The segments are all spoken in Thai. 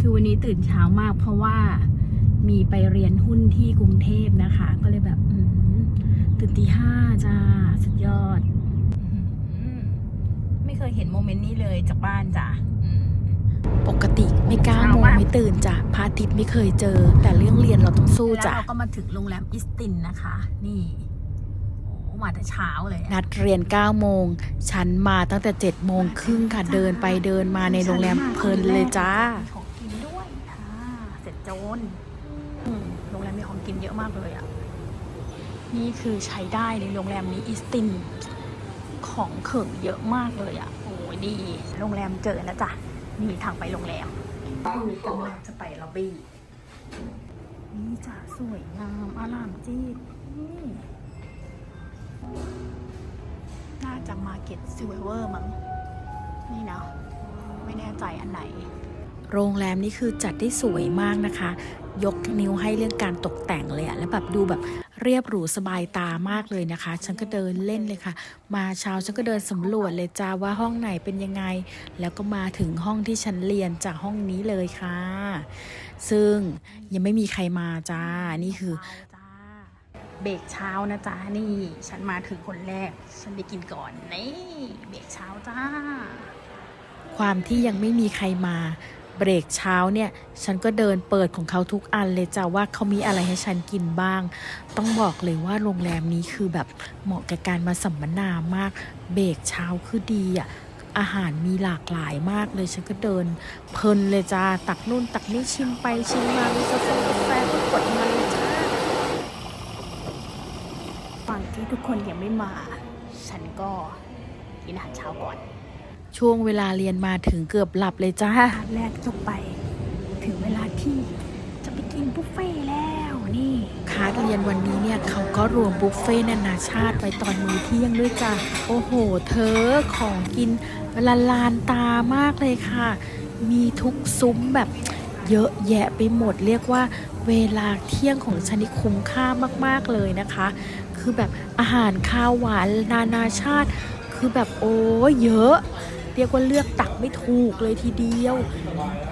คือวันนี้ตื่นเช้ามากเพราะว่ามีไปเรียนหุ้นที่กรุงเทพนะคะ ก็เลยแบบอืมตื่นตีห้าจ้า สุดยอดอืมไม่เคยเห็นโมเมนต์นี้เลยจากบ้านจ้ะอืมปกติไม่กล้าโมงไม่ตื่นจ้ะพระอาทิตย์ไม่เคยเจอ แต่เรื่องเรียนเราต้องสู้แล้วจ้ะเราก็มาถึงโรงแรมอิสตินนะคะ นี่โอ้มาแต่เช้าเลยอะนัดเรียน 9 โมง ฉันมาตั้งแต่ 7 โมงครึ่งค่ะ เดินไปเดินมาในโรงแรมเพลินเลยจ้ามีของ กินด้วยอ่าเสร็จโจนอืมโรงแรมมีของกินเยอะมากเลยอะ นี่คือใช้ได้ในโรงแรมนี้อิสติน ของเขิงเยอะมากเลยอะ โอ้ยดี โรงแรมเจอแล้วจ้ะ นี่ทางไปโรงแรมคือกำลังจะไปล็อบบี้ นี่จ้ะสวยงามอารามจีดนี่น่าจะมาเก็ตซิเวอร์มั้ง นี่นะ ไม่แน่ใจอันไหน โรงแรมนี่คือจัดได้สวยมากนะคะ ยกนิ้วให้เรื่องการตกแต่งเลยอะแล้วแบบดูแบบเรียบหรูสบายตามากเลยนะคะ ฉันก็เดินเล่นเลยค่ะ มาเช้าฉันก็เดินสำรวจเลยจ้าว่าห้องไหนเป็นยังไง แล้วก็มาถึงห้องที่ฉันเรียนจากห้องนี้เลยค่ะ ซึ่งยังไม่มีใครมาจ้า นี่คือเบรกเช้านะจ๊ะนี่ฉันมาถึงคนแรก ฉันได้กินก่อนนี่เบรกเช้าจ้า ความที่ยังไม่มีใครมา เบรกเช้าเนี่ย ฉันก็เดินเปิดของเขาทุกอันเลยจ้ะว่าเขามีอะไรให้ฉันกินบ้าง ต้องบอกเลยว่าโรงแรมนี้คือแบบเหมาะกับการมาสัมมนามาก เบรกเช้าคือดีอะอาหารมีหลากหลายมากเลยฉันก็เดิน เพลินเลยจ้าตักนู่นตักนี่ชิมไปชิมมามีกาแฟกาแฟก็กดมาเลยจ้าฝั่งที่ทุกคนยังไม่มา ฉันก็กินอาหารเช้าก่อน ช่วงเวลาเรียนมาถึงเกือบหลับเลยจ้าพาร์ทแรกจบไป ถึงเวลาที่จะไปกินบุฟเฟ่ต์แล้วนี่คลาสเรียนวันนี้เนี่ยเขาก็รวมบุฟเฟ่ต์นานาชาติไปตอนมื้อเที่ยงด้วยจ้ะโอ้โห เธอของกินละลานตามากเลยค่ะ มีทุกซุ้มแบบเยอะแยะไปหมดเรียกว่าเวลาเที่ยงของฉันนี่คุ้มค่ามาก ๆ เลยนะคะ คือแบบอาหารข้าวหวานนานาชาติ คือแบบโอ้เยอะ เรียกว่าเลือกตักไม่ถูกเลยทีเดียว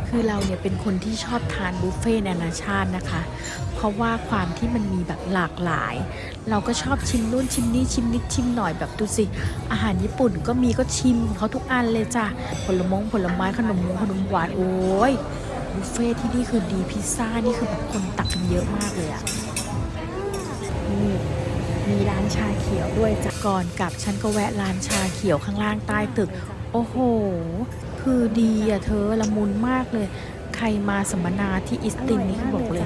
คือเราเนี่ยเป็นคนที่ชอบทานบุฟเฟ่ต์นานาชาตินะคะ เพราะว่าความที่มันมีแบบหลากหลาย เราก็ชอบชิมนู่นชิมนี่ชิมนิดชิมหน่อยแบบดูสิ อาหารญี่ปุ่นก็มีก็ชิมเขาทุกอันเลยจ้ะ ผลมงผลไม้ขนมขนมหวานโอ้ยบุฟเฟ่ต์ที่นี่คือดีพิซซ่านี่คือแบบคนตักกันเยอะมากเลยอะนี่มีร้านชาเขียวด้วยจ้ะก่อนกลับฉันก็แวะร้านชาเขียวข้างล่างใต้ตึก โอ้โห คือดีอะเธอละมุนมากเลย ใครมาสัมมนาที่อิสตินนี่คือบอกเลย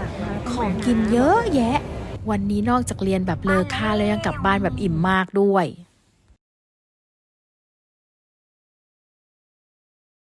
ของกินเยอะแยะ วันนี้นอกจากเรียนแบบเลอค่าแล้วยังกลับบ้านแบบอิ่มมากด้วย